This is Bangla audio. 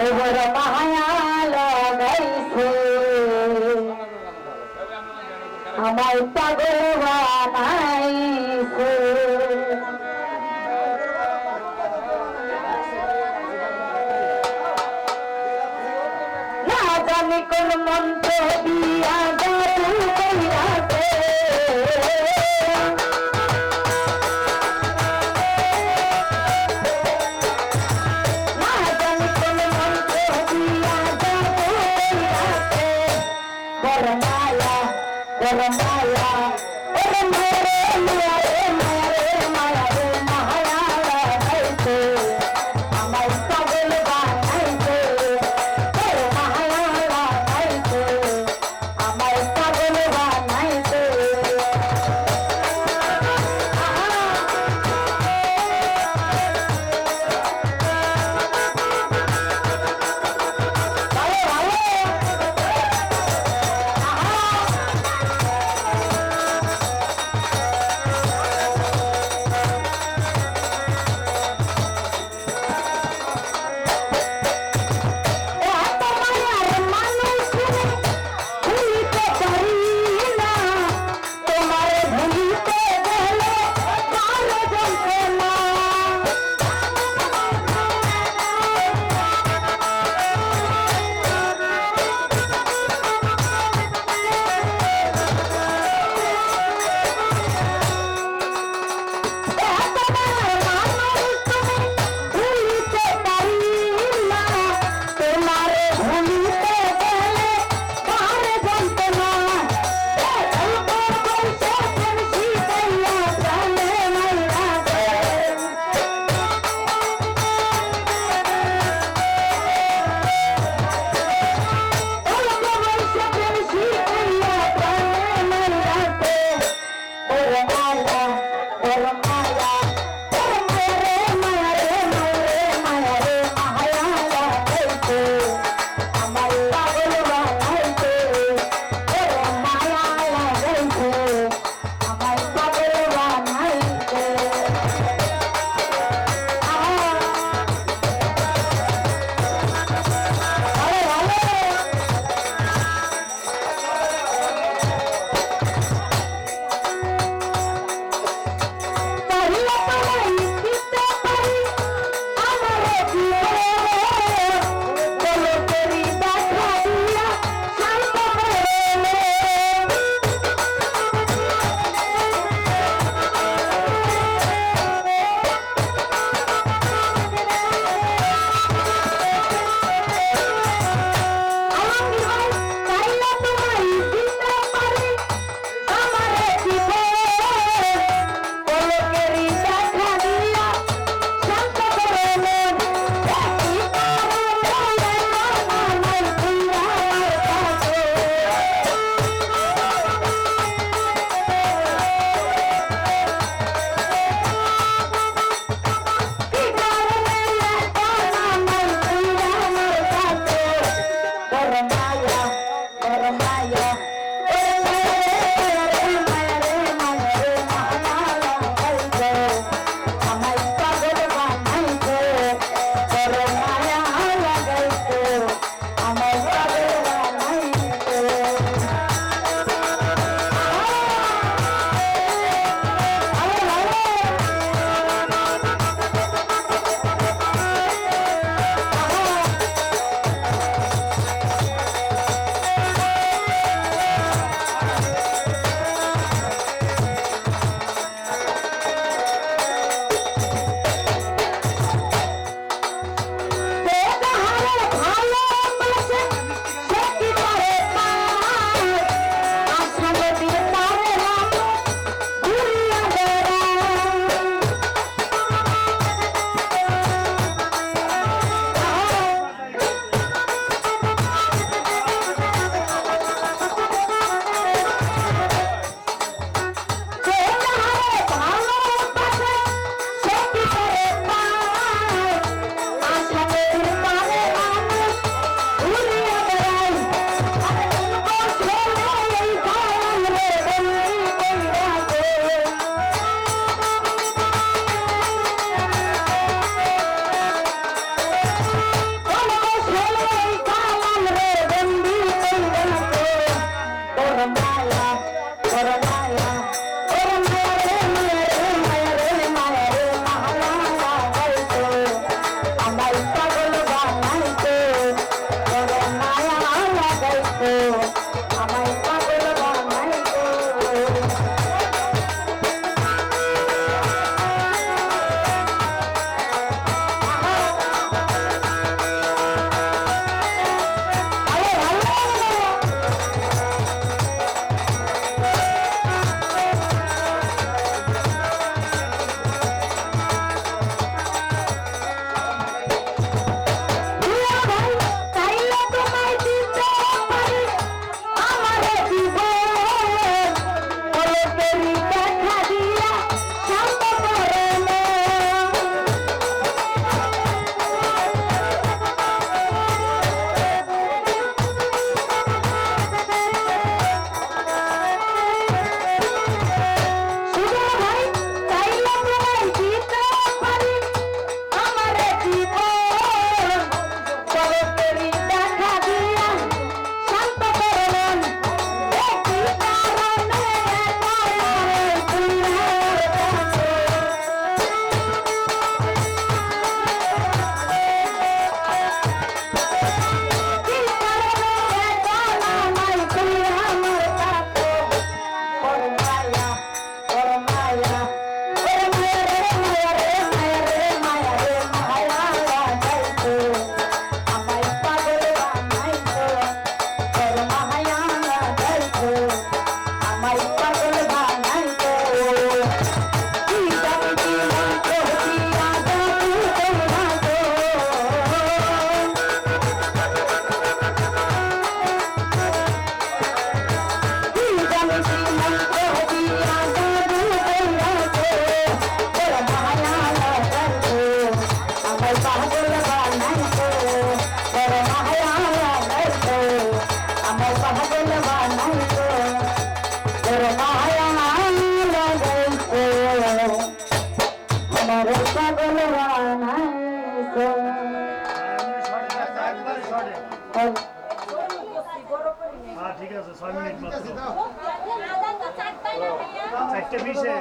ওবর মায়া লাগাইছে আমার পাগল বানাইছে না জানি কোন মন্ত্র দিয়ে Bora, bora. Yeah. ঠিক আছে ছয় মিনিট মাত্র চারটে বিশে